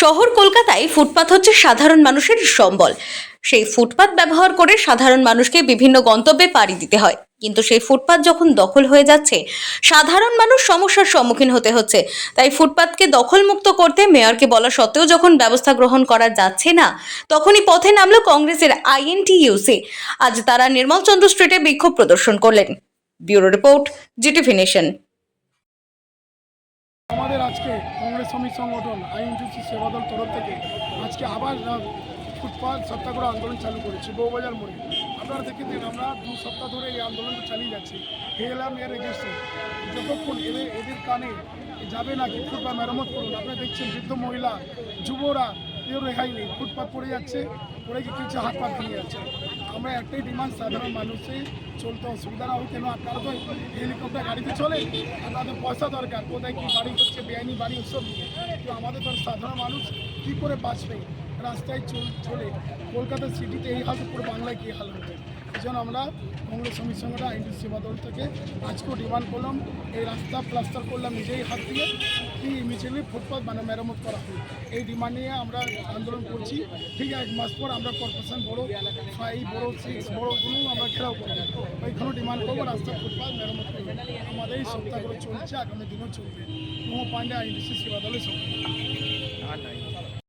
শহর কলকাতায় ফুটপাত হচ্ছে সাধারণ মানুষের সম্বল। সেই ফুটপাত ব্যবহার করে সাধারণ মানুষকে বিভিন্ন গন্তব্যে পাড়ি দিতে হয়। কিন্তু সেই ফুটপাত যখন দখল হয়ে যাচ্ছে, সাধারণ মানুষ সমস্যার সম্মুখীন হতে হচ্ছে। তাই ফুটপাতকে দখলমুক্ত করতে মেয়রকে বলা সত্ত্বেও যখন ব্যবস্থা গ্রহণ করা যাচ্ছে না, তখনই পথে নামলো কংগ্রেসের আইএনটিইউসি। আজ তারা নির্মলচন্দ্র স্ট্রিটে বিক্ষোভ প্রদর্শন করলেন। Bureau report GTV nation. আজকে কংগ্রেস শ্রমিক সংগঠন, আইএনটিসি সেবা দল তরফ থেকে আজকে আবার ফুটপাথ সত্যাগ্রহ আন্দোলন চালু করেছি, বউবাজার মোড়ে। আপনারা দেখে দিন, আমরা দু সপ্তাহ ধরে এই আন্দোলনটা চালিয়ে যাচ্ছি। হেলাম এর এগেস্টে যতক্ষণ এদের এদের কানে যাবে না, কি ফুটপাথ মেরামত করুন, আপনারা দেখছেন বৃদ্ধ মহিলা, যুবরা কেউ রেখাই নেই, ফুটপাত পড়ে যাচ্ছে, পড়ে গিয়ে কিছু হাত পা ভেঙে যাচ্ছে। আমরা একটাই ডিমান্ড, সাধারণ মানুষে চলতে অসুবিধা না হয় কেন আপনারা তো হেলিকপ্টার গাড়িতে চলে আপনাদের পয়সা দরকার, কোথায় কী বাড়ি হচ্ছে, বেআইনি বাড়ি, ওসব নিয়ে। কিন্তু আমাদের তো সাধারণ মানুষ কী করে বাঁচবে? রাস্তায় চল, চলে কলকাতা সিটিতে এই হাল পুরো বাংলায় কী হাল হবে? এই জন্য আমরা কংগ্রেস শ্রমিক সংগঠন আইনটি সেবা দল থেকে আজকেও ডিমান্ড করলাম, এই রাস্তা প্লাস্টার করলাম, নিজেই হাত দিয়ে কি ইমিডিয়েটলি ফুটপাথ মানে মেরামত করা হয় এই ডিমান্ড নিয়ে আমরা আন্দোলন করছি। ঠিক এক মাস পর আমরা কর্পোরেশন বড়, ফাইভ, বড় সিক্স বড়গুলো আমরা ঘেরাও করব ওইখানেও ডিমান্ড করব রাস্তা ফুটপাথ মেরামত করব। আমাদের এই সপ্তাহগুলো চলছে, আগামী দিনও চলবে। মোহ পান্ডে আইনডিসি সেবা দলের সঙ্গে।